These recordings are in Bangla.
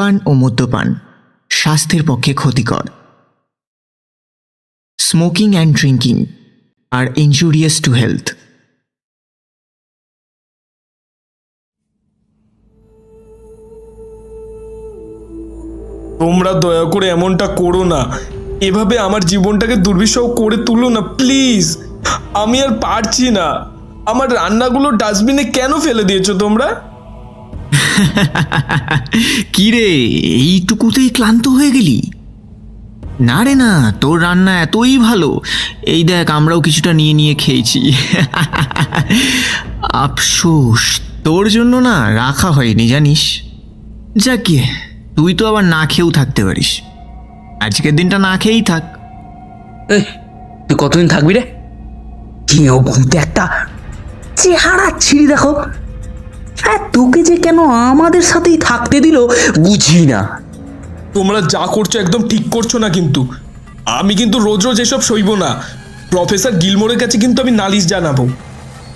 ধূমপান ও মদ্যপান, স্বাস্থ্যের পক্ষে ক্ষতিকর। Smoking and drinking are injurious to health তোমরা দয়া করে এমনটা করো না। এভাবে আমার জীবনটাকে দুর্বিষহ করে তুলো না প্লিজ আমি আর পারছি না। আমার রান্নাগুলো ডাস্টবিনে কেন ফেলে দিয়েছ তোমরা? কি রে এইটুকুতেই ক্লান্ত হয়ে গেলি? না রে না, তোর রান্না এতই ভালো। এই দেখ, আমরাও কিছুটা নিয়ে নিয়ে খেয়েছি। আফসোস, তোর জন্য না রাখা হয়নি, জানিস? যাকে তুই তো আবার না খেয়েও থাকতে পারিস। আজকের দিনটা না খেয়েই থাক। তুই কতদিন থাকবি রে? ঘুমতে একটা চেহারা ছিঁড়ি দেখো। হ্যাঁ তোকে যে কেন আমাদের সাথেই থাকতে দিল বুঝি না। তোমরা যা করছ একদম ঠিক করছ না কিন্তু। আমি কিন্তু রোজ রোজ এসব সইব না। প্রফেসর গিলমোরের কাছে কিন্তু আমি নালিশ জানাব।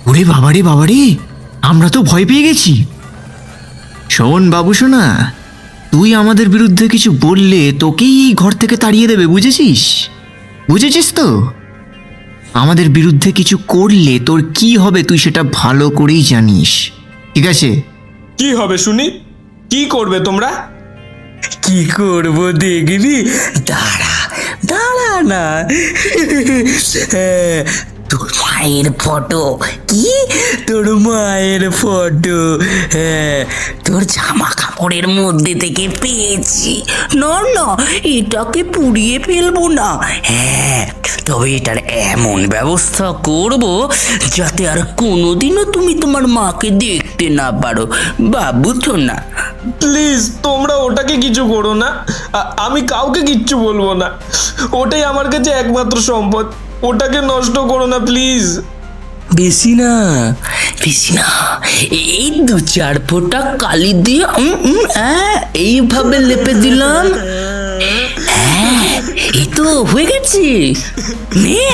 ওরে বাবারে বাবারে আমরা তো ভয় পেয়ে গেছি। শোন বাবু শোনা তুই আমাদের বিরুদ্ধে কিছু বললে তোকেই এই ঘর থেকে তাড়িয়ে দেবে বুঝেছিস? বুঝেছিস তো? আমাদের বিরুদ্ধে কিছু করলে তোর কি হবে তুই সেটা ভালো করেই জানিস। ঠিক আছে। কি হবে শুনি? কি করবে তোমরা? কি করব দেখবি? দাঁড়া দাঁড়া না। হ্যাঁ, মায়ের ফটো কি? তোর মায়ের ফটো হ্যাঁ তোর জামা কাপড়ের মধ্যে থেকে পেয়েছি। না না, এটাকে পুড়িয়ে ফেলব না। হ্যাঁ তবে এটার এমন ব্যবস্থা করব যাতে আর কোনোদিনও তুমি তোমার মাকে দেখতে না পারো। বাবু তো না? প্লিজ, তোমরা ওটাকে কিছু করো না। আমি কাউকে কিচ্ছু বলব না। ওটাই আমার কাছে একমাত্র সম্পদ। ওটাকে নষ্ট করো না প্লিজ বেশি না বেশি না। এই দু চার ফোঁটা কালি দিয়ে এইভাবে লেপে দিলাম। হ্যাঁ এই তো হয়ে গেছে। নে।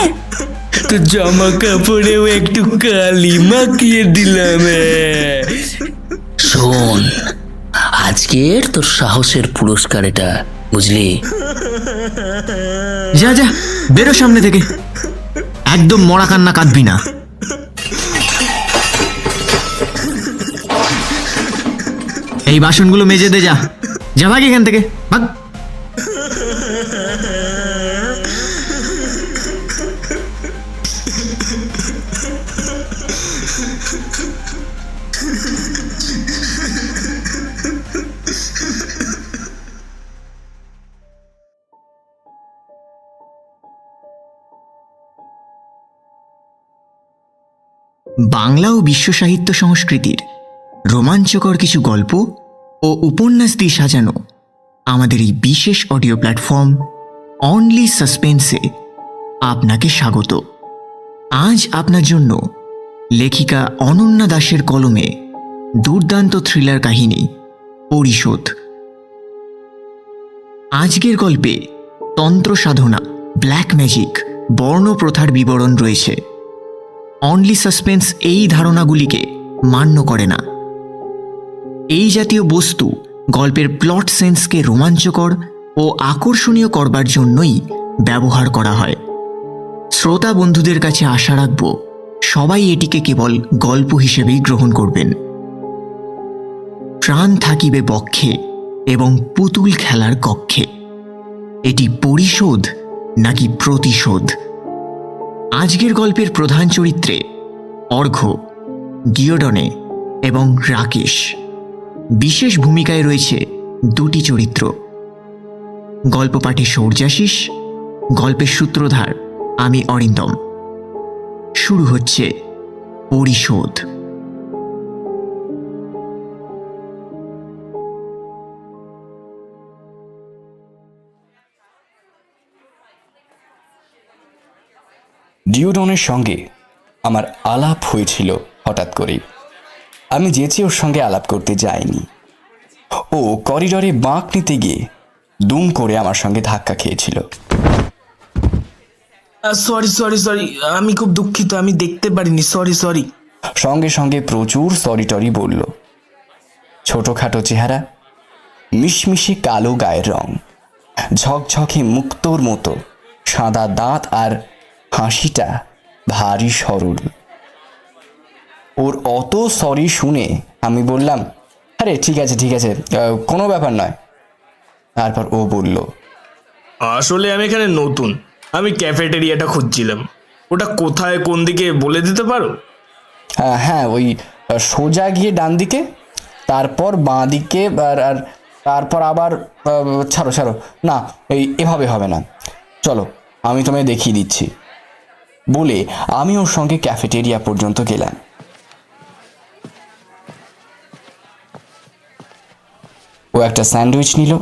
তো জামা কাপড়েও একটু কালি মাখিয়ে দিলাম হ্যাঁ। শোন আজকের তোর সাহসের পুরস্কার এটা বুঝলি? যা যা বেরো সামনে থেকে। একদম মরা কান্না কাঁদবি না। এই বাসনগুলো মেজে দে যা। যা ভাগ এখান থেকে, ভাগ। বাংলা ও বিশ্ব সাহিত্য সংস্কৃতির রোমাঞ্চকর কিছু গল্প ও উপন্যাস দিয়ে সাজানো আমাদের এই বিশেষ অডিও প্ল্যাটফর্ম অনলি সাসপেন্সে আপনাকে স্বাগত। আজ আপনার জন্য লেখিকা অনন্যা দাসের কলমে দুর্দান্ত থ্রিলার কাহিনী, পরিশোধ। আজকের গল্পে তন্ত্র সাধনা, ব্ল্যাক ম্যাজিক, বর্ণপ্রথার বিবরণ রয়েছে। অনলি সাসপেন্স এই ধারণাগুলিকে মান্য করে না। এই জাতীয় বস্তু গল্পের প্লট সেন্সকে রোমাঞ্চকর ও আকর্ষণীয় করবার জন্যই ব্যবহার করা হয়। শ্রোতা বন্ধুদের কাছে আশা রাখব, সবাই এটিকে কেবল গল্প হিসেবেই গ্রহণ করবেন। প্রাণ থাকিবে বক্ষে এবং পুতুল খেলার কক্ষে। এটি পরিশোধ নাকি প্রতিশোধ? আজকের গল্পের প্রধান চরিত্রে অর্ঘ্য ডিওডনে এবং রাকেশ। বিশেষ ভূমিকায় রয়েছে দুটি চরিত্র। গল্প পাঠে সৌর্যাশিস গল্পের সূত্রধার আমি অরিন্দম। শুরু হচ্ছে পরিশোধ। ডিওডনের সঙ্গে আমার আলাপ হয়েছিল হঠাৎ করে আমি যেচে ওর সঙ্গে আলাপ করতে যাইনি। ও করিডরে বাঁক নিতে গিয়ে দুম করে আমার সঙ্গে ধাক্কা খেয়েছিল। সরি সরি সরি আমি খুব দুঃখিত আমি দেখতে পারিনি সরি সরি সঙ্গে সঙ্গে প্রচুর সরি টরি বলল। ছোটোখাটো চেহারা মিশমিশে কালো গায়ের রং ঝকঝকে মুক্তোর মতো সাদা দাঁত আর হাসিটা ভারী সরল। ওর অত সরি শুনে আমি বললাম আরে ঠিক আছে ঠিক আছে কোনো ব্যাপার নয়। তারপর ও বলল আসলে আমি এখানে নতুন। আমি ক্যাফেটেরিয়াটা খুঁজছিলাম। ওটা কোথায় কোন দিকে বলে দিতে পারো? হ্যাঁ হ্যাঁ ওই সোজা গিয়ে ডান দিকে তারপর বাঁ দিকে আর আর তারপর আবার ছাড়ো ছাড়ো। না এই এভাবে হবে না। চলো আমি তোমায় দেখিয়ে দিচ্ছি। বলে আমি ওর সঙ্গে ক্যাফেটেরিয়া পর্যন্ত গেলাম। ও একটা স্যান্ডউইচ নিল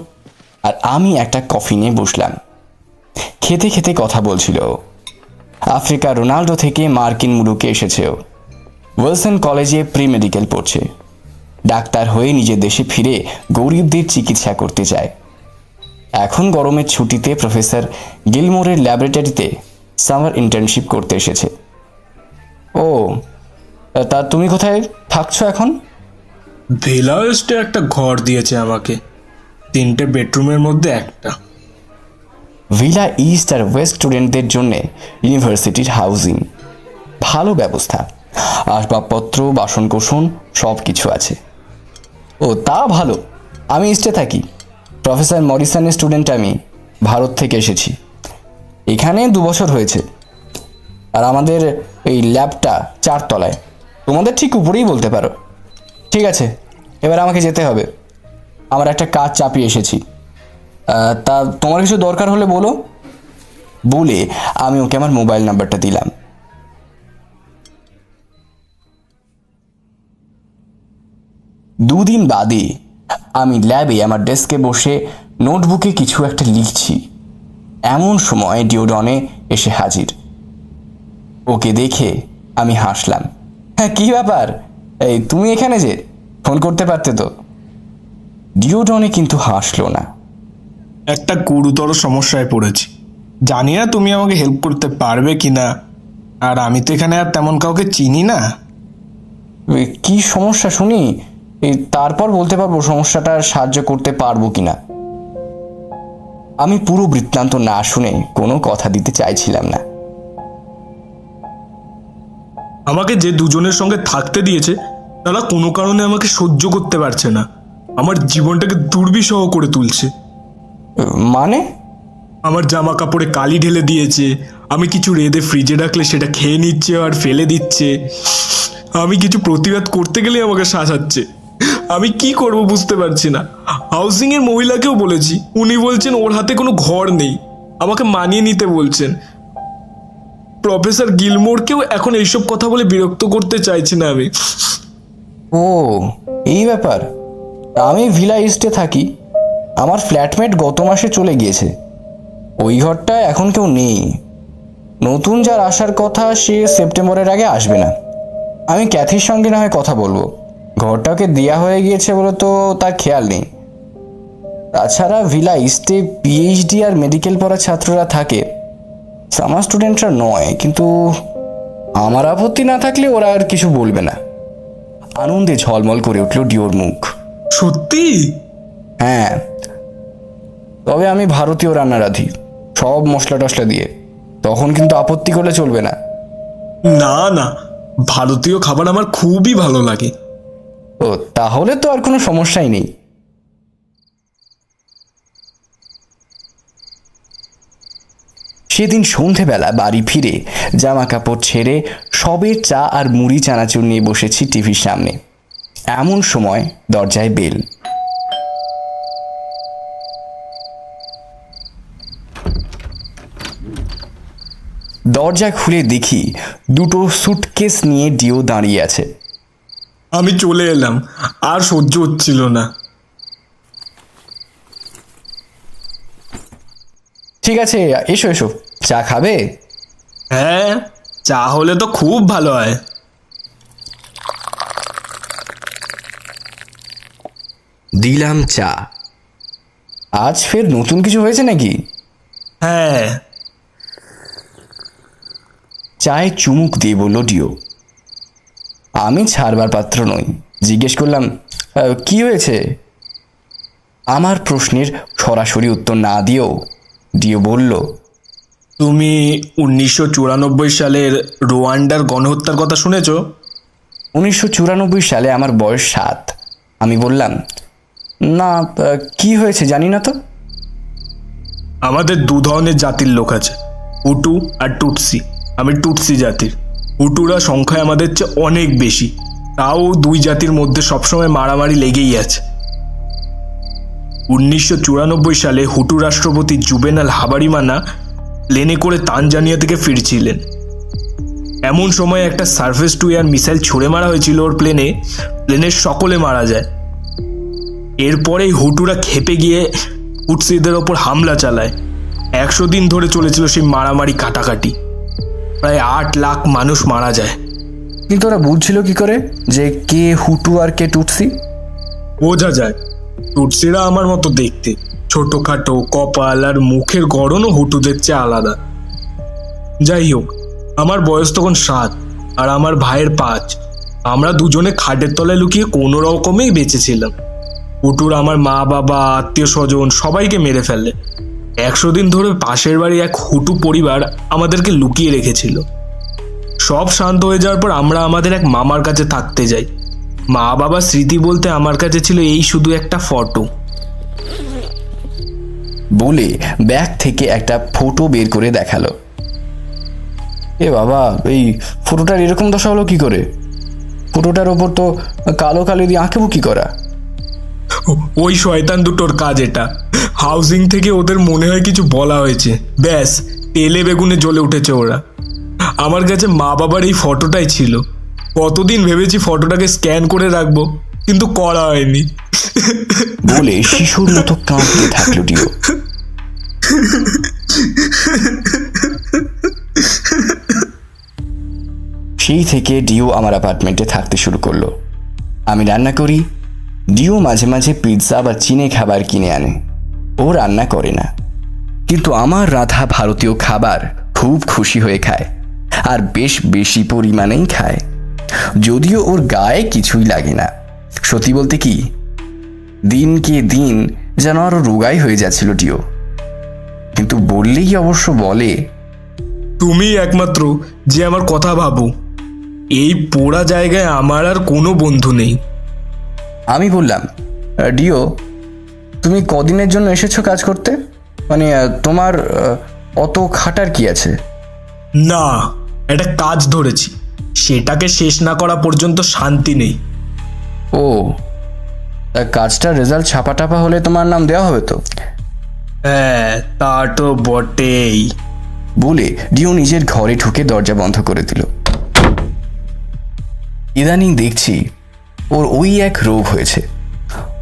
আর আমি একটা কফি নিয়ে বসলাম। খেতে খেতে কথা বলছিল। আফ্রিকা রোনাল্ডো থেকে মার্কিন মুলুকে এসেছে ও। ওয়েলসন কলেজে প্রি মেডিকেল পড়ছে। ডাক্তার হয়ে নিজের দেশে ফিরে গরিবদের চিকিৎসা করতে চায়। এখন গরমের ছুটিতে প্রফেসর গিলমোরের ল্যাবরেটরিতে সামার ইন্টার্নশিপ করতে এসেছে। ও তা তুমি কোথায় থাকছো এখন? ভেলাওয়েস্টে একটা ঘর দিয়েছে আমাকে। তিনটে বেডরুমের মধ্যে একটা। ভিলা ইস্ট আর ওয়েস্ট স্টুডেন্টদের জন্য ইউনিভার্সিটির হাউজিং। ভালো ব্যবস্থা। আসবাবপত্র বাসনকোসন সব কিছু আছে। ও তা ভালো। আমি ইস্টে থাকি। প্রফেসর মরিসনের স্টুডেন্ট আমি। ভারত থেকে এসেছি। এখানে দু বছর হয়েছে। আর আমাদের এই ল্যাবটা চারতলায়। তোমাদের ঠিক উপরেই বলতে পারো। ঠিক আছে, এবার আমাকে যেতে হবে। আমার একটা কাজ চাপিয়ে এসেছি। তা তোমার কিছু দরকার হলে বলো। বলে আমি ওকে আমার মোবাইল নাম্বারটা দিলাম। দুদিন বাদে আমি ল্যাবে আমার ডেস্কে বসে নোটবুকে কিছু একটা লিখছি। এমন সময় ডিওডনে এসে হাজির। ওকে দেখে আমি হাসলাম। হ্যাঁ কী ব্যাপার? এই তুমি এখানে যে? ফোন করতে পারতে তো? ডিওডনে কিন্তু হাসলো না। একটা গুরুতর সমস্যায় পড়েছি। জানি না তুমি আমাকে হেল্প করতে পারবে কি না আর আমি তো এখানে আর তেমন কাউকে চিনি না। কি সমস্যা শুনি? তারপর বলতে পারব সমস্যাটা সাহায্য করতে পারব কিনা? আমি পুরো বৃত্তান্ত না শুনে কোনো কথা দিতে চাইছিলাম না। আমাকে যে দুজনের সঙ্গে থাকতে দিয়েছে তারা কোনো কারণে আমাকে সহ্য করতে পারছে না। আমার জীবনটাকে দুর্বিষহ করে তুলছে। মানে? আমার জামা কাপড়ে কালি ঢেলে দিয়েছে আমি কিছু রেঁধে ফ্রিজে রাখলে সেটা খেয়ে নিচ্ছে আর ফেলে দিচ্ছে। আমি কিছু প্রতিবাদ করতে গেলে আমাকে শাসাচ্ছে আমি কি করব বুঝতে পারছি না। হাউসিং এর মহিলাকেও বলেছি, উনি বলছেন ওর হাতে কোনো ঘর নেই। আমাকে মানিয়ে নিতে বলছেন। প্রফেসর গিলমোরকেও এখন এইসব কথা বলে বিরক্ত করতে চাইছি না আমি। ও, এই ব্যাপার। আমি ভিলা ইস্টে থাকি। আমার ফ্ল্যাটমেট গত মাসে চলে গিয়েছে। ওই ঘরটা এখন কেউ নেই। নতুন যার আসার কথা সে সেপ্টেম্বরের আগে আসবে না। আমি ক্যাথির সঙ্গে না হয় কথা বলব। ঘরটাকে দেয়া হয়ে গিয়েছে বলে তো তার খেয়াল নেই। তাছাড়া ভিলা ইস্টে পিএইচডি আর মেডিকেল পড়া ছাত্ররা থাকে। সামার স্টুডেন্টরা নয় কিন্তু আমার আপত্তি না থাকলে ওরা আর কিছু বলবে না। আনন্দে ঝলমল করে উঠল ডিওর মুখ। সত্যি? হ্যাঁ। তবে আমি ভারতীয় রান্না রাঁধি সব মশলা টশলা দিয়ে। তখন কিন্তু আপত্তি করলে চলবে না। না না ভারতীয় খাবার আমার খুবই ভালো লাগে। ও, তাহলে তো আর কোনো সমস্যাই নেই। সেদিন সন্ধেবেলা বাড়ি ফিরে জামা কাপড় ছেড়ে সবে চা আর মুড়ি চানাচুর নিয়ে বসেছি টিভির সামনে। এমন সময় দরজায় বেল। দরজা খুলে দেখি দুটো সুটকেস নিয়ে ডিও দাঁড়িয়ে আছে। আমি চলে এলাম আর সহ্য হচ্ছিল না। ঠিক আছে এসো এসো। চা খাবে? হ্যাঁ চা হলে তো খুব ভালো হয়। দিলাম চা। আজ ফের নতুন কিছু হয়েছে নাকি? হ্যাঁ। চায়ে চুমুক দিয়ে বলল ডিও। আমি ছাড়বার পাত্র নই। জিজ্ঞেস করলাম "আহ, কি হয়েছে? আমার প্রশ্নের সরাসরি উত্তর না দিয়েও ডিও বলল তুমি উনিশশো চুরানব্বই সালের রোয়ান্ডার গণহত্যার কথা শুনেছো? উনিশশো চুরানব্বই সালে আমার বয়স সাত। আমি বললাম না কি হয়েছে জানি না তো? আমাদের দু ধরনের জাতির লোক আছে উটু আর টুটসি। আমি টুটসি জাতির। হুটুরা সংখ্যায় আমাদের চেয়ে অনেক বেশি। তাও দুই জাতির মধ্যে সবসময় মারামারি লেগেই আছে। উনিশশো চুরানব্বই সালে হুটু রাষ্ট্রপতি জুবেনাল হাবারিমানা প্লেনে করে তানজানিয়া থেকে ফিরছিলেন। এমন সময় একটা সার্ফেস টু এয়ার মিসাইল ছুড়ে মারা হয়েছিল ওর প্লেনে। প্লেনের সকলে মারা যায়। এরপরেই হুটুরা খেপে গিয়ে উটসিদের ওপর হামলা চালায়। একশো দিন ধরে চলেছিল সেই মারামারি কাটাকাটি। প্রায় আট লাখ মানুষ মারা যায়। কিন্তু ওরা বুঝছিল কি করে? যে কে হুটু আর কে টুটসি? বোঝা যায়। টুটসিরা আমার মতো দেখতে। ছোটখাটো কপাল আর মুখের গড়নও হুটুদের চেয়ে আলাদা। যাই হোক, আমার বয়স তখন সাত আর আমার ভাইয়ের পাঁচ। আমরা দুজনে খাটের তলায় লুকিয়ে কোনো রকমেই বেঁচেছিলাম হুটুর আমার মা বাবা আত্মীয় স্বজন সবাইকে মেরে ফেলে একশো দিন ধরে পাশের বাড়ি এক হুটু পরিবার আমাদেরকে লুকিয়ে রেখেছিল। সব শান্ত হয়ে যাওয়ার পর আমরা আমাদের এক মামার কাছে থাকতে যাই। মা বাবা স্মৃতি বলতে আমার কাছে ছিল এই শুধু একটা ফটো। বলে ব্যাগ থেকে একটা ফটো বের করে দেখাল। এ বাবা এই ফটোটার এরকম দশা হলো কি করে? ফটোটার ওপর তো কালো কালো দিয়ে আঁকে কি করা? ওই শয়তান দুটোর কাজ এটা। হাউজিং থেকে ওদের মনে হয় কিছু বলা হয়েছে। ব্যাস, তেলে বেগুনে জ্বলে উঠেছে ওরা। আমার কাছে মা বাবার এই ফটোটাই ছিল। কতদিন ভেবেছি ফটোটাকে স্ক্যান করে রাখব, কিন্তু করা হয়নি। বলে শিশুর মতো কাঁদতে থাকল ডিও। সেই থেকে ডিও আমার অ্যাপার্টমেন্টে থাকতে শুরু করল। আমি রান্না করি, ডিও মাঝে মাঝে পিৎজা বা চিনে খাবার কিনে আনে। ও রান্না করে না। কিন্তু আমার রাধা ভারতীয় খাবার খুব খুশি হয়ে খায় আর বেশ বেশি পরিমাণেই খায়। যদিও ওর গায়ে কিছুই লাগে না। সত্যি বলতে কি? দিনকে দিন যেন আরও রোগাই হয়ে যাচ্ছিল ডিও কিন্তু বললেই অবশ্য বলে তুমি একমাত্র যে আমার কথা ভাবো। এই পোড়া জায়গায় আমার আর কোনো বন্ধু নেই। আমি বললাম ডিও তুমি কদিনের জন্য এসেছ কাজ করতে? মানে তোমার অত খাটার কি আছে? না একটা কাজ ধরেছি। সেটাকে শেষ না করা পর্যন্ত শান্তি নেই। ও কাজটার রেজাল্ট ছাপা টাপা হলে তোমার নাম দেওয়া হবে তো? হ্যাঁ তা তো বটেই। বলে ডিও নিজের ঘরে ঢুকে দরজা বন্ধ করে দিল। ইদানিং দেখছি ওর ওই এক রোগ হয়েছে।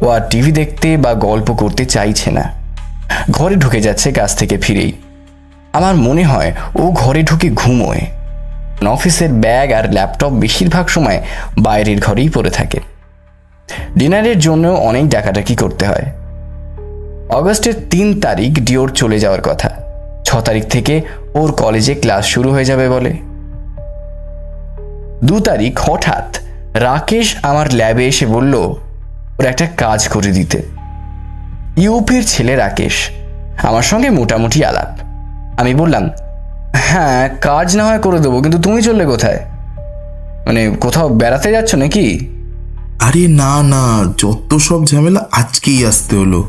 ও আর টিভি দেখতে বা গল্প করতে চাইছে না। ঘরে ঢুকে যাচ্ছে কাজ থেকে ফিরেই। আমার মনে হয় ও ঘরে ঢুকে ঘুমোয়। অফিসের ব্যাগ আর ল্যাপটপ বেশিরভাগ সময় বাইরের ঘরেই পড়ে থাকে। ডিনারের জন্য অনেক ডাকাডাকি করতে হয়। অগস্টের তিন তারিখ ডিওর চলে যাওয়ার কথা। ছ তারিখ থেকে ওর কলেজে ক্লাস শুরু হয়ে যাবে বলে। দু তারিখ হঠাৎ রাকেশ আমার ল্যাবে এসে বলল ওর একটা কাজ করে দিতে। ইউপির ছেলে রাকেশ, আমার সঙ্গে মোটামুটি আলাপ। আমি বললাম হ্যাঁ কাজ না হয় করে দেবো, কিন্তু তুমি চললে কোথায়? মানে কোথাও বেড়াতে যাচ্ছ নাকি? আরে না না, যত সব ঝামেলা আজকেই আসতে হলো।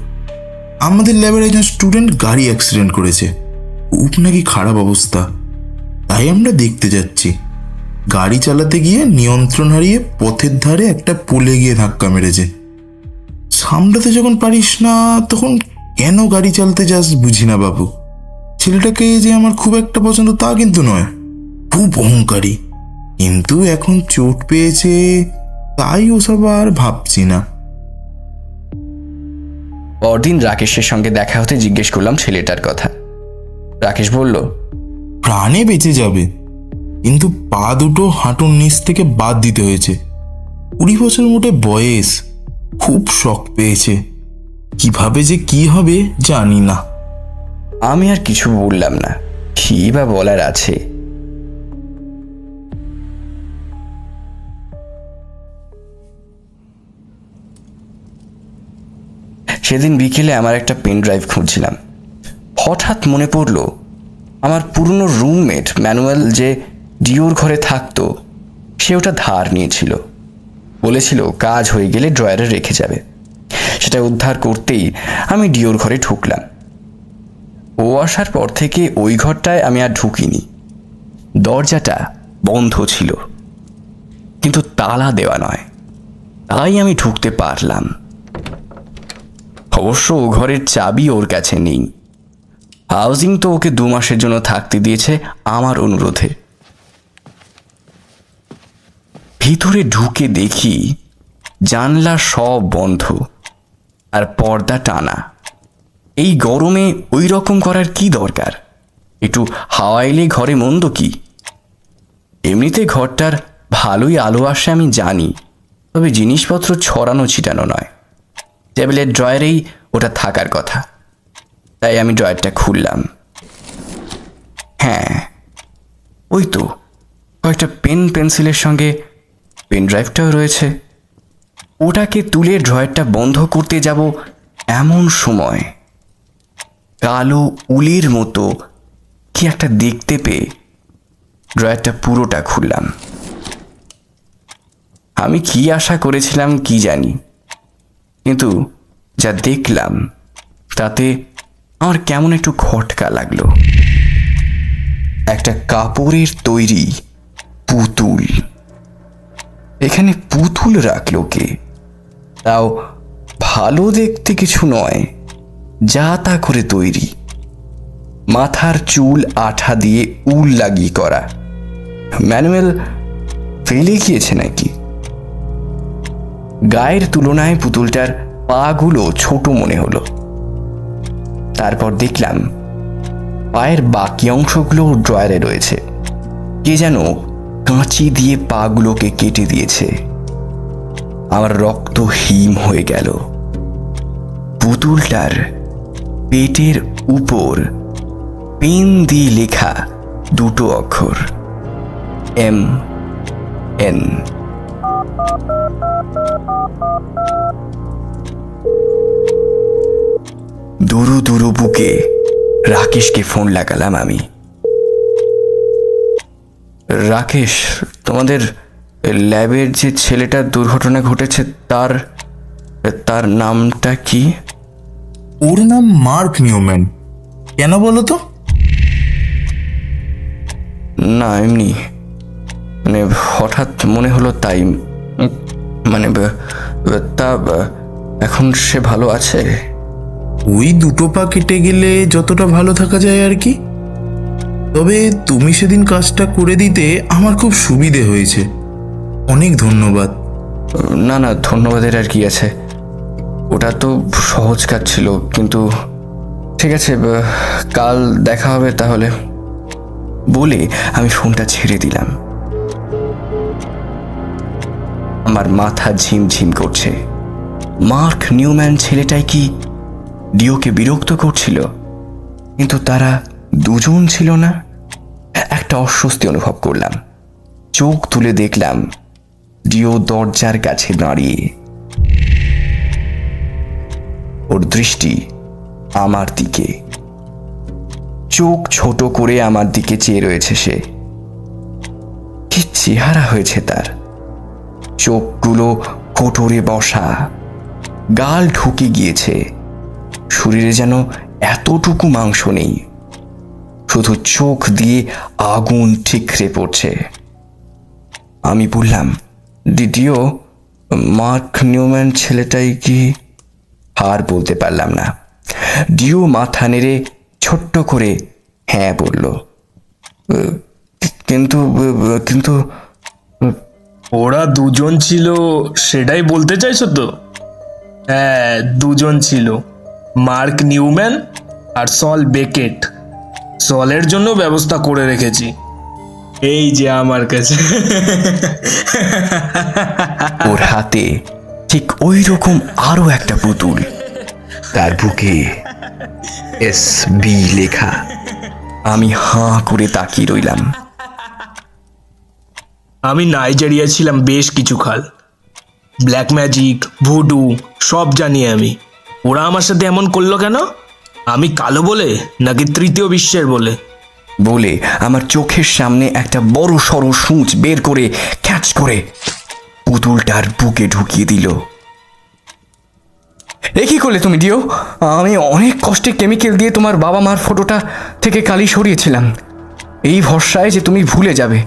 আমাদের ল্যাবের একজন স্টুডেন্ট গাড়ি অ্যাক্সিডেন্ট করেছে। খুব নাকি খারাপ অবস্থা। তাই আমরা দেখতে যাচ্ছি। গাড়ি চালাতে গিয়ে নিয়ন্ত্রণ হারিয়ে পথের ধারে একটা পোলে গিয়ে ধাক্কা মেরেছে। সামলাতে যখন পারিস না তখন কেন গাড়ি চালাতে যাস বুঝি না বাবু। ছেলেটাকে যে আমার খুব একটা পছন্দ তা কিন্তু নয়। খুব অহংকারী। কিন্তু এখন চোট পেয়েছে তাই ওসব আর ভাবছি না। পরদিন রাকেশের সঙ্গে দেখা হতে জিজ্ঞেস করলাম ছেলেটার কথা। রাকেশ বলল প্রাণে বেঁচে যাবে। কিন্তু পা দুটো হাঁটুর নিচ থেকে বাদ দিতে হয়েছে। কুড়ি বছর মোটে বয়স। খুব শখ পেয়েছে। কীভাবে যে কি হবে জানি না। আমি আর কিছু বললাম না। কি বা বলার আছে? সেদিন বিকেলে আমার একটা পেন ড্রাইভ খুঁজছিলাম। হঠাৎ মনে পড়ল, আমার পুরনো রুমমেট ম্যানুয়াল যে ডিওর ঘরে থাকতো, সে ওটা ধার নিয়েছিল। বলেছিল, কাজ হয়ে গেলে ড্রয়ারে রেখে যাবে। সেটা উদ্ধার করতেই আমি ডিওর ঘরে ঢুকলাম। ও আসার পর থেকে ওই ঘরটায় আমি আর ঢুকিনি। দরজাটা বন্ধ ছিল, কিন্তু তালা দেওয়া নয়। তাই আমি ঢুকতে পারলাম। অবশ্য ও ঘরের চাবি ওর কাছে নেই। হাউজিং তো ওকে দু মাসের জন্য থাকতে দিয়েছে আমার অনুরোধে। ভিতরে ঢুকে দেখি জানলা সব বন্ধ আর পর্দা টানা। এই গরমে ওই রকম করার কি দরকার? একটু হাওয়া এলে ঘরে মন্দ কি? এমনিতে ঘরটার ভালোই আলো আসে আমি জানি, তবে জিনিসপত্র ছড়ানো ছিটানো নয়। টেবিলের ড্রয়ারেই ওটা থাকার কথা। তাই আমি ড্রয়ারটা খুললাম। হ্যাঁ ওই তো, কয়েকটা পেন পেন্সিলের সঙ্গে পেন ড্রাইভটাও রয়েছে। ওটাকে তুলে ড্রয়ারটা বন্ধ করতে যাব এমন সময়। কালো উলের মতো কি একটা দেখতে পেয়ে ড্রয়ারটা পুরোটা খুললাম। আমি কি আশা করেছিলাম কি জানি। কিন্তু যা দেখলাম, তাতে আমার কেমন একটু খটকা লাগল। একটা কাপড়ের তৈরি পুতুল। এখানে পুতুল রাখল কে? তাও ভালো দেখতে কিছু নয়, যা তা করে তৈরি। মাথার চুল আঠা দিয়ে উল লাগিয়ে করা। ম্যানুয়াল ফেলে গিয়েছে নাকি? গায়ের তুলনায় পুতুলটার পাগুলো ছোট মনে হলো। তারপর দেখলাম, পায়ের বাকি অংশগুলো ড্রয়ারে রয়েছে। কে যেন কাঁচি দিয়ে পাগুলোকে কেটে দিয়েছে। আমার রক্ত হিম হয়ে গেল। পুতুলটার পেটের উপর পেন দিয়ে লেখা দুটো অক্ষর। M, N. দুরু দুরু বুকে রাকেশকে ফোন লাগালাম আমি। রাকেশ তোমাদের ল্যাবের যে ছেলেটার দুর্ঘটনা ঘটেছে তার তার নামটা কি? ওর নাম মার্ক নিউম্যান। কেন বলো তো? না এমনি। মানে হঠাৎ মনে হলো তাই। মানে তা এখন সে ভালো আছে? ওই দুটো পা কেটে গেলে যতটা ভালো থাকা যায় আর কি। তবে তুমি সেদিন কাজটা করে দিতে আমার খুব সুবিধে হয়েছে। অনেক ধন্যবাদ। না না, ধন্যবাদের আর কি আছে। ওটা তো সহজ কাজ ছিল, কিন্তু ঠিক আছে কাল দেখা হবে তাহলে। বলে আমি ফোনটা ছেড়ে দিলাম। আমার মাথা ঝিমঝিম করছে। মার্ক নিউম্যান ছেলেটাই কি ডিওকে বিরক্ত করছিল? কিন্তু তারা দুজন ছিল না? একটা অস্বস্তি অনুভব করলাম। চোখ তুলে দেখলাম ডিও দরজার কাছে দাঁড়িয়ে। ওর দৃষ্টি আমার দিকে। চোখ ছোট করে আমার দিকে চেয়ে রয়েছে সে। কি চেহারা হয়েছে তার? চোখগুলো কোটরে বসা। গাল ঢুকে গিয়েছে। শরীরে যেন এতটুকু মাংস নেই। শুধু চোখ দিয়ে আগুন ঠিকরে পড়ছে। আমি বললাম দ্বিতীয় মার্ক নিউম্যান ছেলেটাই কি? আর বলতে পারলাম না। ডিও মাথা নেড়ে ছোট্ট করে হ্যাঁ বলল। কিন্তু কিন্তু ওরা দুজন ছিল, সেটাই বলতে চাইছো তো? হ্যাঁ দুজন ছিল, মার্ক নিউম্যান আর সল বেকেট। সলের জন্য ব্যবস্থা করে রেখেছি। এই যে আমার কাছে। ওর হাতে ঠিক ওই রকম আরও একটা পুতুল। তার বুকে এস বি লেখা। আমি হাঁ করে তাকিয়ে রইলাম। আমি নাইজেরিয়া ছিলাম বেশ কিছু খাল। ব্ল্যাক ম্যাজিক ভুডু সব জানি আমি। ওরা আমার সাথে এমন করল কেন? আমি কালো বলে নাকি তৃতীয় বিশ্বের বলে? বলে আমার চোখের সামনে একটা বড় সড়ো সূচ বের করে ক্যাচ করে পুতুলটার বুকে ঢুকিয়ে দিল। এ কি করলে তুমি দিও আমি অনেক কষ্টে কেমিক্যাল দিয়ে তোমার বাবা মার ফটোটা থেকে কালি সরিয়েছিলাম। এই ভরসায় যে তুমি ভুলে যাবে,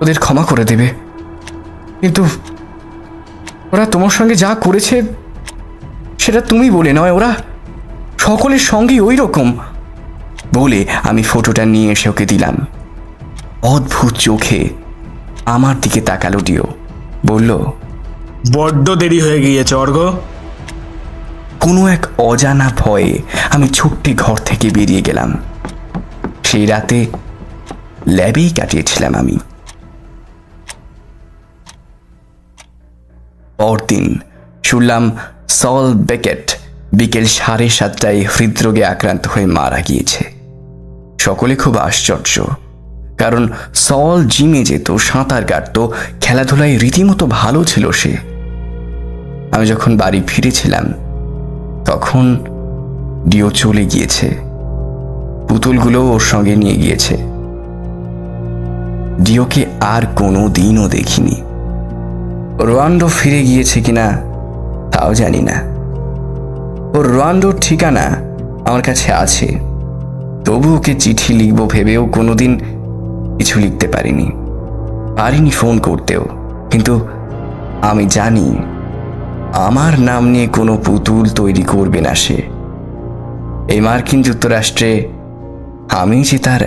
ওদের ক্ষমা করে দেবে। কিন্তু ওরা তোমার সঙ্গে যা করেছে, সেটা তুমি বলে নয় ওরা সকলের সঙ্গেই ওই রকম বলে আমি ফটোটা নিয়ে এসে ওকে দিলাম। অদ্ভুত চোখে আমার দিকে তাকালো ডিও। বলল বড্ড দেরি হয়ে গিয়েছে অর্ঘ কোনো এক অজানা ভয়ে আমি ছুট্টে ঘর থেকে বেরিয়ে গেলাম। সেই রাতে ল্যাবেই কাটিয়েছিলাম আমি। পরদিন শুনলাম সল বেকেট বিকেল সাড়ে সাতটায় হৃদরোগে আক্রান্ত হয়ে মারা গিয়েছে। সকলে খুব আশ্চর্য, কারণ সল জিমে যেত, সাঁতার কাটতো, খেলাধুলায় রীতিমতো ভালো ছিল সে। আমি যখন বাড়ি ফিরেছিলাম, তখন ডিও চলে গিয়েছে। পুতুলগুলো ওর সঙ্গে নিয়ে গিয়েছে। ডিওকে আর কোনো দিনও দেখিনি। রোয়ান্ডো ফিরে গিয়েছে কিনা, তাও জানি না। ওর রোয়ান্ডোর ঠিকানা আমার কাছে আছে। তবু ওকে চিঠি লিখব ভেবেও কোনোদিন কিছু লিখতে পারিনি। পারিনি ফোন করতেও। কিন্তু আমি জানি আমার নাম নিয়ে কোনো পুতুল তৈরি করবে না সে। এই মার্কিন যুক্তরাষ্ট্রে আমি যে তার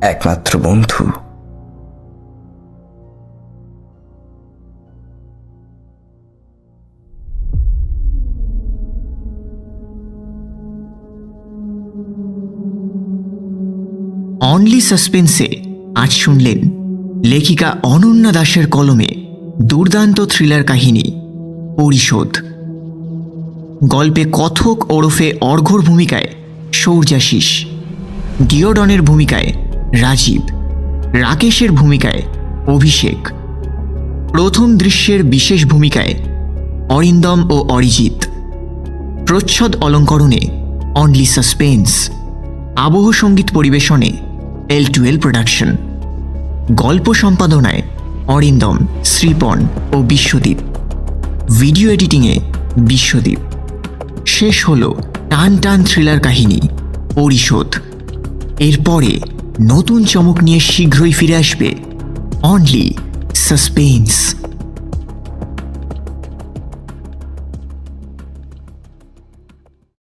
একমাত্র বন্ধু। অনলি সাসপেন্সে আজ শুনলেন লেখিকা অনন্যা দাসের কলমে দুর্দান্ত থ্রিলার কাহিনী, পরিশোধ। গল্পে কথক ওরফে অর্ঘর ভূমিকায় সৌর্যাশিস ডিওডনের ভূমিকায় রাজীব, রাকেশের ভূমিকায় অভিষেক। প্রথম দৃশ্যের বিশেষ ভূমিকায় অরিন্দম ও অরিজিৎ। প্রচ্ছদ অলঙ্করণে অনলি সাসপেন্স আবহ সংগীত পরিবেশনে এল টু এল প্রোডাকশন গল্প সম্পাদনায় অরিন্দম, শ্রীপন ও বিশ্বদীপ। ভিডিও এডিটিংয়ে বিশ্বদীপ। শেষ হল টান টান থ্রিলার কাহিনী, পরিশোধ। এরপরে নতুন চমক নিয়ে শীঘ্রই ফিরে আসবে অনলি সাসপেন্স